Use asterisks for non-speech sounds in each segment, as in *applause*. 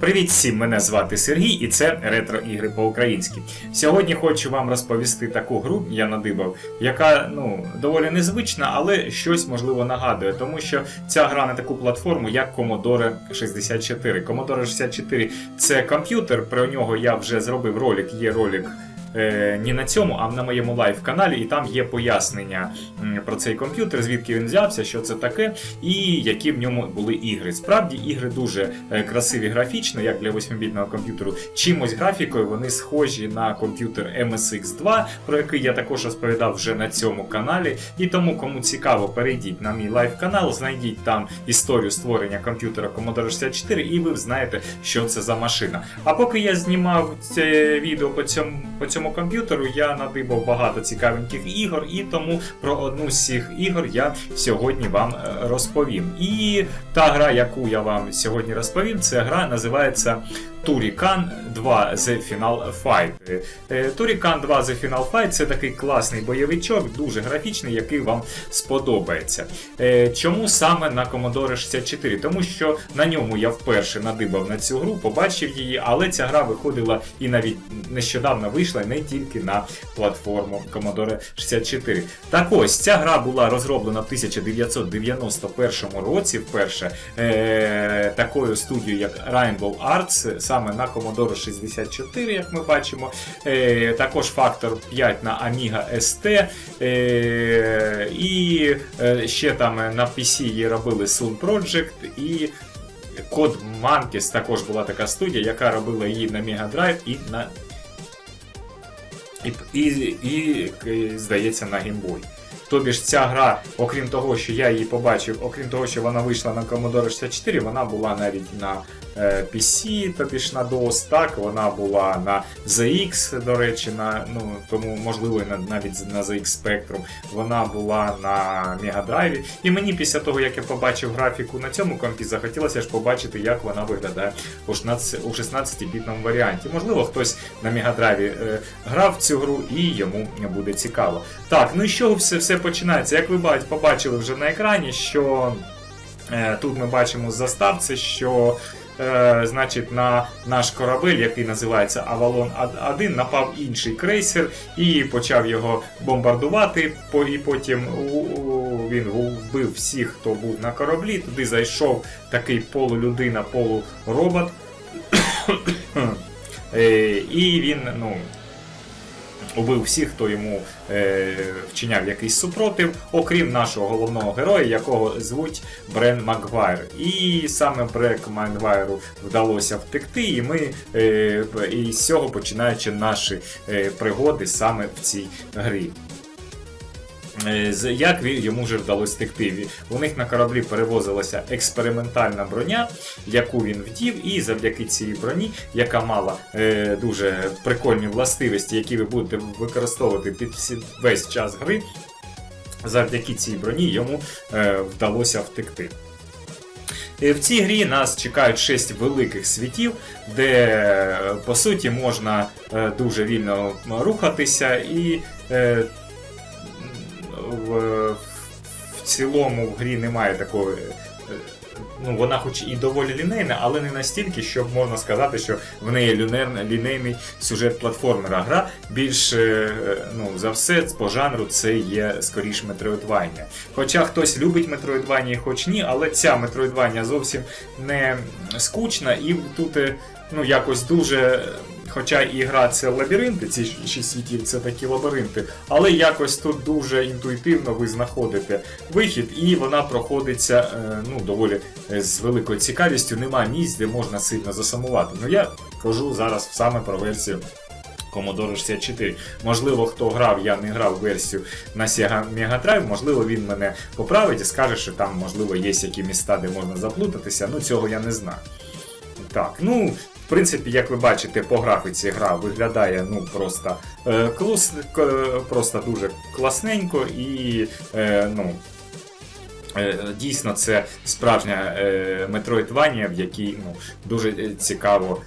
Привіт всім! Мене звати Сергій, і це ретро ігри по-українськи. Сьогодні хочу вам розповісти таку гру, я надибав, яка ну доволі незвична, але щось можливо нагадує, тому що ця гра на таку платформу, як Commodore 64. Commodore 64 це комп'ютер. Про нього я вже зробив ролик. Є ролик. Е, Не на цьому, а на моєму лайв-каналі, і там є пояснення про цей комп'ютер, звідки він взявся, що це таке, і які в ньому були ігри. Справді, ігри дуже е, красиві графічно, як для 8-бітного комп'ютеру. Чимось графікою вони схожі на комп'ютер MSX2, про який я також розповідав вже на цьому каналі. І тому, кому цікаво, перейдіть на мій лайв-канал, знайдіть там історію створення комп'ютера Commodore 64, і ви знаєте, що це за машина. А поки я знімав це відео по цьому, по цьому комп'ютеру, я надибав багато цікавеньких ігор, і тому про одну з цих ігор я сьогодні вам е, розповім. І та гра, яку я вам сьогодні розповім, це гра називається Turrican 2 The Final Fight. Е, Turrican 2 The Final Fight це такий класний бойовичок, дуже графічний, який вам сподобається. Е, Чому саме на Commodore 64? Тому що на ньому я вперше надибав на цю гру, побачив її, але ця гра виходила і навіть нещодавно вийшла не тільки на платформу Commodore 64. Так ось ця гра була розроблена в 1991 році вперше е, такою студією, як Rainbow Arts, саме на Commodore 64, як ми бачимо. Е, також фактор 5 на Amiga ST. Е, і е, ще там на PC її робили Sun Project і. Code Monkeys також була така студія, яка робила її на Drive і на. І, і, і, і здається, на геймбой. Тобі ж ця гра, окрім того, що я її побачив, окрім того, що вона вийшла на Commodore 64, вона була навіть на е, PC, тобі ж на DOS, так, вона була на ZX, до речі, на, ну, тому можливо навіть на ZX Spectrum, вона була на Mega Drive. І мені після того, як я побачив графіку на цьому компі, захотілося ж побачити, як вона виглядає у 16 у 16-бітному варіанті. Можливо, хтось на Mega Drive е, грав цю гру і йому буде цікаво. Так, ну і що все, все починається? Як ви бач- побачили вже на екрані, що е, тут ми бачимо заставці, що е, значить, на наш корабель, який називається Авалон 1, напав інший крейсер і почав його бомбардувати. І потім він вбив всіх, хто був на кораблі. Туди зайшов такий полулюдина, полуробот. *coughs* Е, І він, ну, убив всіх, хто йому е, вчиняв якийсь супротив, окрім нашого головного героя, якого звуть Брен Маквайр. І саме Брек Маквайру вдалося втекти, і ми е, і з цього починаючи наші е, пригоди саме в цій грі. Е, Як йому вже вдалося втекти? У них на кораблі перевозилася експериментальна броня, яку він вдів, і завдяки цій броні, яка мала е, дуже прикольні властивості, які ви будете використовувати під всі- весь час гри, завдяки цій броні йому е, вдалося втекти. Е, В цій грі нас чекають 6 великих світів, де е, по суті можна дуже вільно рухатися і в, в цілому в грі немає такої. е, Ну, вона хоч і доволі лінейна, але не настільки, щоб можна сказати, що в неї лінейний сюжет платформера. Гра більш е, ну, за все по жанру це є скоріш метроїдвання. Хоча хтось любить метроїдвання, хоч ні, але ця метроїдвання зовсім не скучна і тут е, ну, якось дуже. Хоча і гра це лабіринти, ці шість світів це такі лабіринти, але якось тут дуже інтуїтивно ви знаходите вихід, і вона проходиться е, ну, доволі е, з великою цікавістю. Нема місць, де можна сильно засамувати. Ну я кажу зараз саме про версію. Commodore 64. Можливо, хто грав, я не грав версію на Sega Mega Drive, можливо, він мене поправить і скаже, що там, можливо, є які міста, де можна заплутатися. Ну, цього я не знаю. Так, ну, в принципі, як ви бачите, по графіці гра виглядає ну просто е, клас, к- просто дуже класненько і е, ну. е, Дійсно, це справжня е, метроїдванія, в якій ну, дуже е, цікаво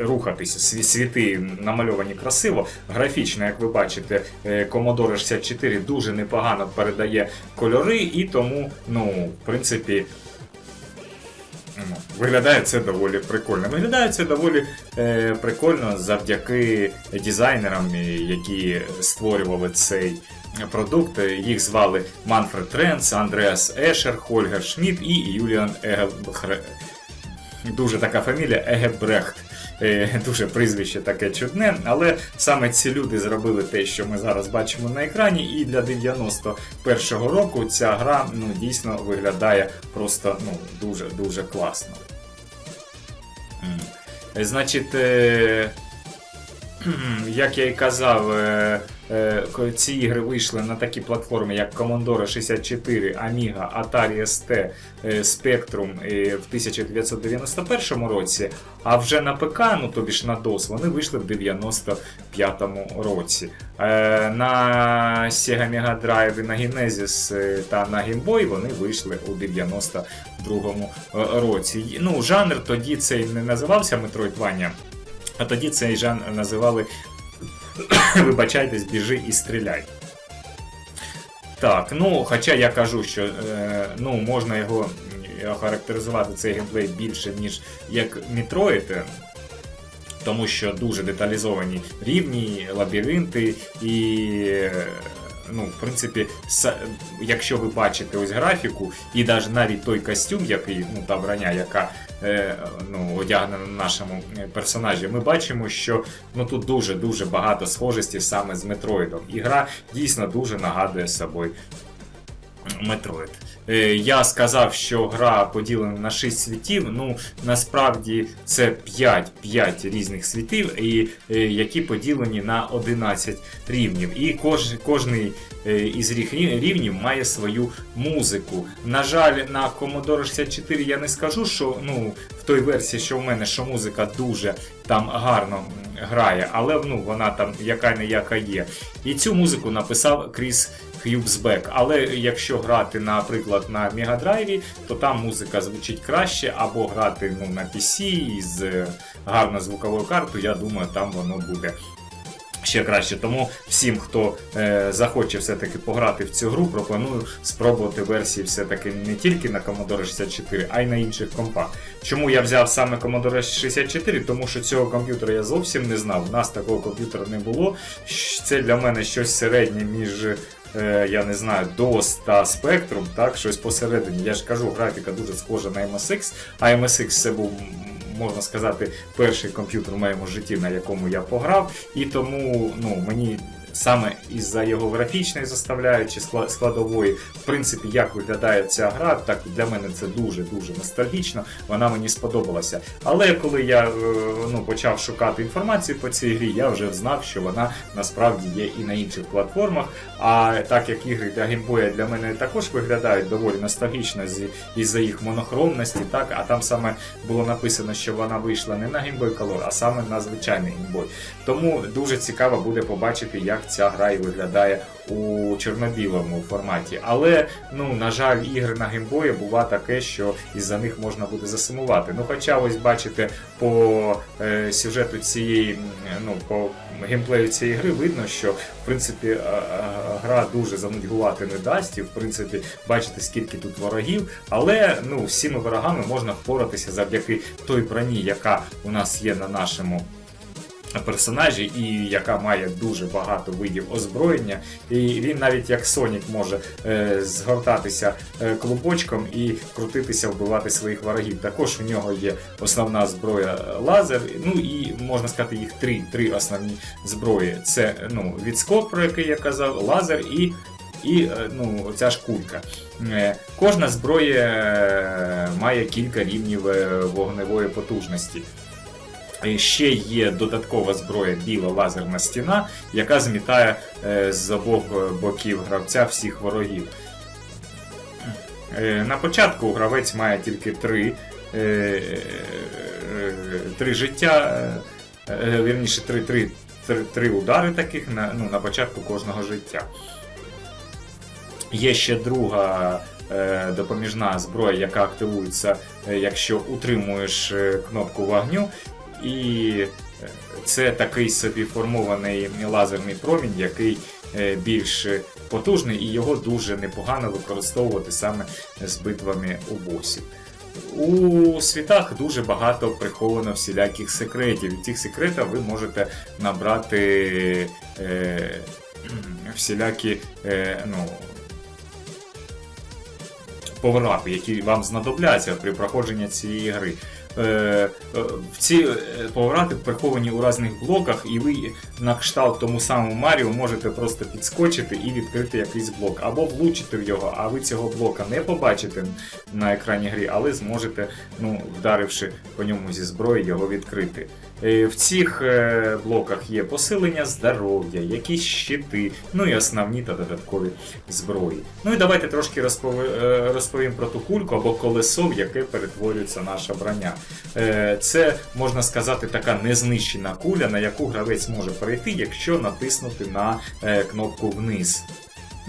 рухатися. Світи намальовані красиво. Графічно, як ви бачите, Commodore 64 дуже непогано передає кольори, і тому, ну, в принципі, Ну, Виглядає це доволі прикольно. Виглядає це доволі е, прикольно завдяки дизайнерам, е, які створювали цей продукт. Їх звали Манфред Тренс, Андреас Ешер, Хольгер Шмідт і Юліан Егебхре. Дуже така фамілія Егебрехт. Е, Дуже прізвище таке чудне, але саме ці люди зробили те, що ми зараз бачимо на екрані, і для 91-го року ця гра ну, дійсно виглядає просто ну, дуже дуже класно. Е, Значить, е, як я і казав, е, е, ці ігри вийшли на такі платформи, як Commodore 64, Amiga, Atari ST, е, Spectrum в 1991 році, а вже на ПК, ну тобі ж на DOS, вони вийшли в 95 році. На Sega Mega Drive, на Genesis та на Game Boy вони вийшли у 92 році. Ну, жанр тоді цей не називався Metroidvania, а тоді цей жанр називали *coughs* Вибачайтесь, біжи і стріляй. Так, ну, хоча я кажу, що е, ну, можна його охарактеризувати цей геймплей більше, ніж як е, тому що дуже деталізовані рівні, лабіринти і. Ну, в принципі, якщо ви бачите ось графіку, і навіть той костюм, який, ну та броня, яка е, ну, одягнена на нашому е, персонажі, ми бачимо, що ну тут дуже дуже багато схожості саме з Метроїдом. І гра дійсно дуже нагадує собою Метроїд. Я сказав, що гра поділена на 6 світів. Ну насправді це 5, 5 різних світів, і, е, які поділені на 11 рівнів. І кож, кожний е, із рівнів має свою музику. На жаль, на Commodore 64 я не скажу, що ну, в той версії, що в мене, що музика дуже там гарно грає, але ну, вона там яка не яка є. І цю музику написав Кріс Х'юбсбек. Але якщо грати, наприклад, на Мегадрайві, то там музика звучить краще, або грати ну, на PC із е, гарною звуковою картою, я думаю, там воно буде. Ще краще, тому всім, хто е, захоче все-таки пограти в цю гру, пропоную спробувати версії все-таки не тільки на Commodore 64, а й на інших компах. Чому я взяв саме Commodore 64? Тому що цього комп'ютера я зовсім не знав. У нас такого комп'ютера не було. Це для мене щось середнє між. Е, Я не знаю, DOS та Spectrum, так, щось посередині. Я ж кажу, графіка дуже схожа на MSX, а MSX це був, можна сказати, перший комп'ютер в моєму житті, на якому я пограв. І тому ну, мені саме із-за його графічної заставляючи скла- складової, в принципі, як виглядає ця гра, так для мене це дуже-дуже ностальгічно. Вона мені сподобалася. Але коли я е, ну, почав шукати інформацію по цій грі, я вже знав, що вона насправді є і на інших платформах. А так як ігри для геймбоя для мене також виглядають доволі ностальгічно із-за їх монохромності, так, а там саме було написано, що вона вийшла не на Game Color, а саме на звичайний Boy. Тому дуже цікаво буде побачити, як ця гра і виглядає у чорно-білому форматі. Але, ну, на жаль, ігри на геймбої бува таке, що із-за них можна буде засумувати. Ну, хоча ось бачите, по е, сюжету цієї, ну, по геймплею цієї гри видно, що в принципі гра дуже занудьгувати не дасть, і в принципі бачите, скільки тут ворогів. Але ну, цими ворогами можна впоратися завдяки той броні, яка у нас є на нашому персонажі, і яка має дуже багато видів озброєння. І він навіть як Сонік може е, згортатися е, клубочком і крутитися, вбивати своїх ворогів. Також у нього є основна зброя лазер. Ну і можна сказати, їх три, три основні зброї: це ну, відскок, про який я казав, лазер і. І е, ну, оця ж кулька. Е, Кожна зброя е, має кілька рівнів вогневої потужності. Ще є додаткова зброя біла лазерна стіна, яка змітає е, з обох е, боків гравця всіх ворогів. Е, На початку гравець має тільки три, три життя, вірніше, три, три, три, три удари таких на, ну, на початку кожного життя. Є ще друга допоміжна зброя, яка активується, якщо утримуєш кнопку вогню. І е, це такий собі формований лазерний промінь, який е, більш потужний, і його дуже непогано використовувати саме з битвами у босів. у світах дуже багато приховано всіляких секретів. І цих секретів ви можете набрати е, *clears throat* всілякі е, ну, поверапи, які вам знадобляться при проходженні цієї гри. Е, е, в ці е, приховані у різних блоках, і ви на кшталт тому самому Маріо можете просто підскочити і відкрити якийсь блок, або влучити в його, а ви цього блока не побачите на екрані гри, але зможете, ну, вдаривши по ньому зі зброї, його відкрити. Е, В цих е, блоках є посилення здоров'я, якісь щити, ну і основні та додаткові зброї. Ну і давайте трошки е, розповім про ту кульку або колесо, в яке перетворюється наша броня. Це можна сказати така незнищена куля, на яку гравець може перейти, якщо натиснути на кнопку вниз.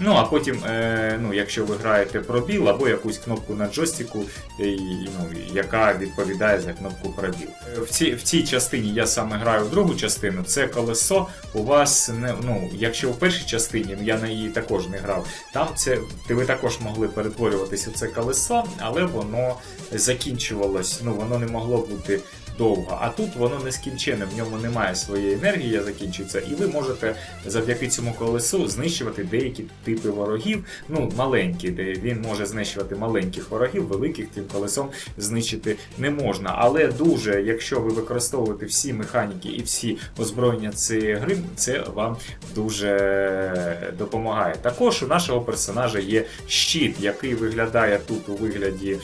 Ну, а потім, е, ну, якщо ви граєте пробіл або якусь кнопку на джойстику, і, ну, яка відповідає за кнопку пробіл. Е, В цій, в цій частині я саме граю в другу частину. Це колесо у вас не ну, якщо в першій частині, я на її також не грав, там це ви також могли перетворюватися в це колесо, але воно закінчувалось, ну воно не могло бути довго. А тут воно нескінчене, в ньому немає своєї енергії, закінчується, і ви можете завдяки цьому колесу знищувати деякі типи ворогів, ну маленькі, де він може знищувати маленьких ворогів, великих тим колесом знищити не можна. Але дуже, якщо ви використовуєте всі механіки і всі озброєння цієї гри, це вам дуже допомагає. Також у нашого персонажа є щит, який виглядає тут у вигляді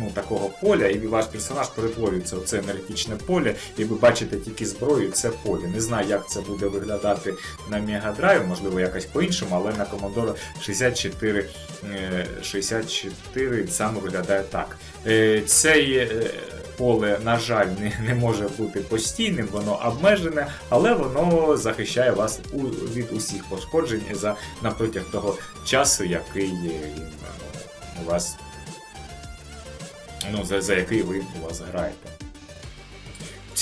ну, такого поля, і ваш персонаж перетворюється в це енергетичне поле, і ви бачите тільки зброю, це поле. Не знаю, як це буде виглядати на Drive, можливо, якось по-іншому, але на Commodore 64, е, 64 саме виглядає так. Е, Цей е, поле, на жаль, не, не може бути постійним, воно обмежене, але воно захищає вас у, від усіх пошкоджень за на протяг того часу, який е, е, у вас ну, за, за який ви у вас граєте.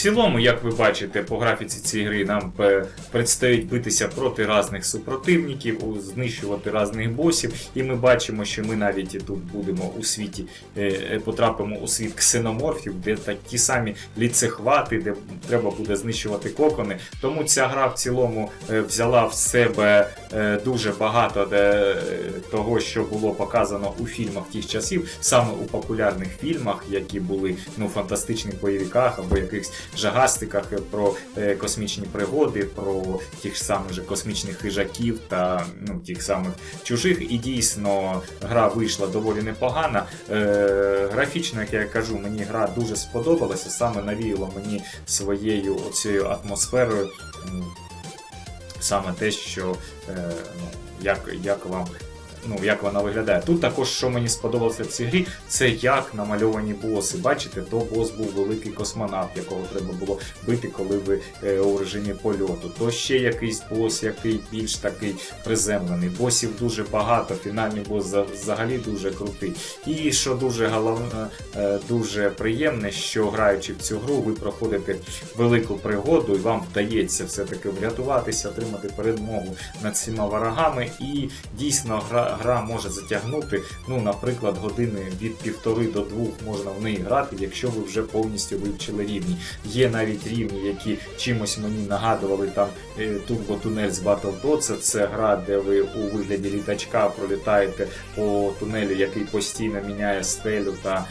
Цілому, як ви бачите, по графіці цієї гри нам е, предстоїть битися проти різних супротивників, знищувати різних босів, і ми бачимо, що ми навіть і тут будемо у світі, е, е, потрапимо у світ ксеноморфів, де такі самі ліцехвати, де треба буде знищувати кокони. Тому ця гра в цілому взяла в себе дуже багато того, що було показано у фільмах тих часів, саме у популярних фільмах, які були ну, в фантастичних бойовиках або якихось жагастиках е, про е, космічні пригоди, про тих самих же космічних хижаків та ну, тих самих чужих. І дійсно гра вийшла доволі непогана. Е, графічно, як я кажу, мені гра дуже сподобалася, саме навіяло мені своєю оцією атмосферою. Саме те, що е, ну, як, як вам. Ну, як вона виглядає. Тут також, що мені сподобалося в цій грі, це як намальовані боси. Бачите, то бос був великий космонавт, якого треба було бити, коли ви е, у режимі польоту. То ще якийсь бос, який більш такий приземлений. Босів дуже багато, фінальний бос взагалі дуже крутий. І що дуже головне, е, дуже приємне, що граючи в цю гру, ви проходите велику пригоду, і вам вдається все-таки врятуватися, отримати перемогу над всіма ворогами. І дійсно гра, гра може затягнути, ну, наприклад, години від півтори до двох можна в неї грати, якщо ви вже повністю вивчили рівні. Є навіть рівні, які чимось мені нагадували там е, тунель з Battletoads. Це гра, де ви у вигляді літачка пролітаєте по тунелю, який постійно міняє стелю та.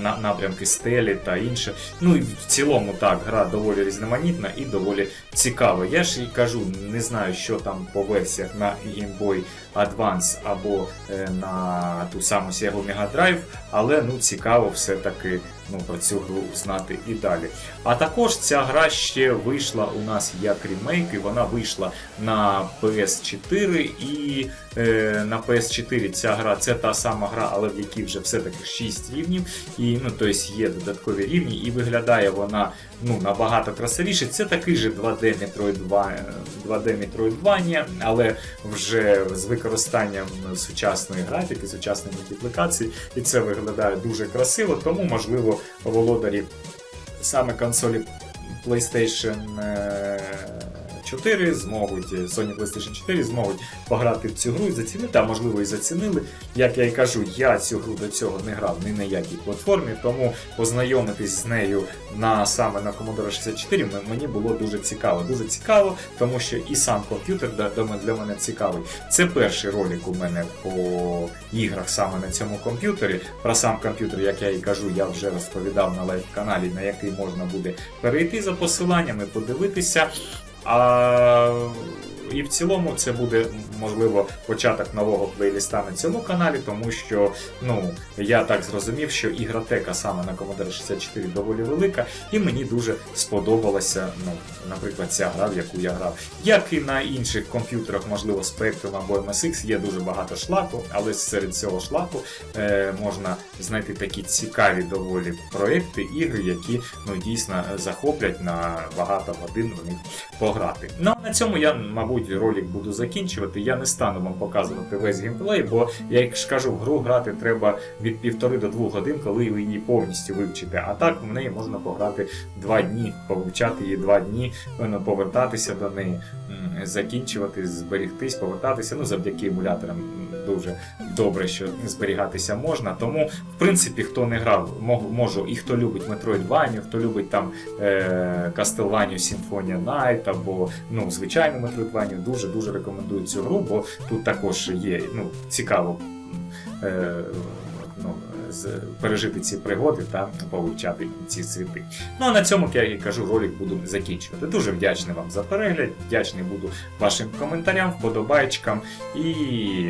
Напрямки стелі та інше. Ну і в цілому так, гра доволі різноманітна і доволі цікава. Я ж і кажу, не знаю, що там по версіях на Game Boy Advance або е, на ту саму Sega Mega Drive, але ну цікаво все-таки ну, про цю гру знати і далі. А також ця гра ще вийшла у нас як ремейк, і вона вийшла на PS4 і е, на PS4 ця гра це та сама гра, але в якій вже все-таки 6 рівнів. І ну, тобто є додаткові рівні, і виглядає вона ну, набагато красивіше. Це такий же 2D Metroidva- 2D Metroidvania, але вже з використанням сучасної графіки, сучасної мультиплікації, і це виглядає дуже красиво, тому можливо володарі саме консолі PlayStation 4 зможуть, е, Sony PlayStation 4 зможуть пограти в цю гру і зацінити, а можливо і зацінили. Як я і кажу, я цю гру до цього не грав ні на якій платформі, тому познайомитись з нею на саме на Commodore 64 м- мені було дуже цікаво. Дуже цікаво, тому що і сам комп'ютер для мене цікавий. Це перший ролик у мене по іграх саме на цьому комп'ютері. Про сам комп'ютер, як я і кажу, я вже розповідав на лайв-каналі, на який можна буде перейти за посиланнями, подивитися. А і в цілому це буде можливо початок нового плейліста на цьому каналі, тому що ну я так зрозумів, що ігротека саме на Commodore 64 доволі велика, і мені дуже сподобалася, ну, наприклад, ця гра, в яку я грав. Як і на інших комп'ютерах, можливо, Spectrum або MSX, є дуже багато шлаку, але серед цього шлаку е, можна знайти такі цікаві доволі проекти, ігри, які ну дійсно захоплять на багато годин в них пограти. Ну на цьому я, мабуть, ролик буду закінчувати. Я не стану вам показувати весь геймплей, бо я як ж кажу, гру грати треба від півтори до двох годин, коли ви її повністю вивчите. А так в неї можна пограти два дні, повивчати її два дні, ну, повертатися до неї, закінчувати, зберігтись, повертатися. Ну завдяки емуляторам дуже добре, що зберігатися можна. Тому, в принципі, хто не грав, можу, і хто любить Metroidvania, хто любить там е, Castlevania Symphony Night або ну, звичайну Metroidvania, дуже дуже рекомендую цю гру, бо тут також є ну, цікаво. Пережити ці пригоди та повивчати ці світи. Ну а на цьому як я і кажу, ролик буду закінчувати. Дуже вдячний вам за перегляд, вдячний буду вашим коментарям, вподобайчикам і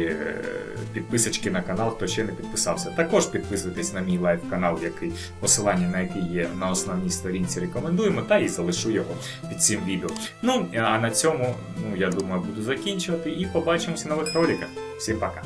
е, підписочки на канал, хто ще не підписався. Також підписуйтесь на мій лайв канал, який посилання на який є на основній сторінці. Рекомендуємо, та і залишу його під цим відео. Ну а на цьому, ну я думаю, буду закінчувати і побачимося в нових роликах. Всім пока!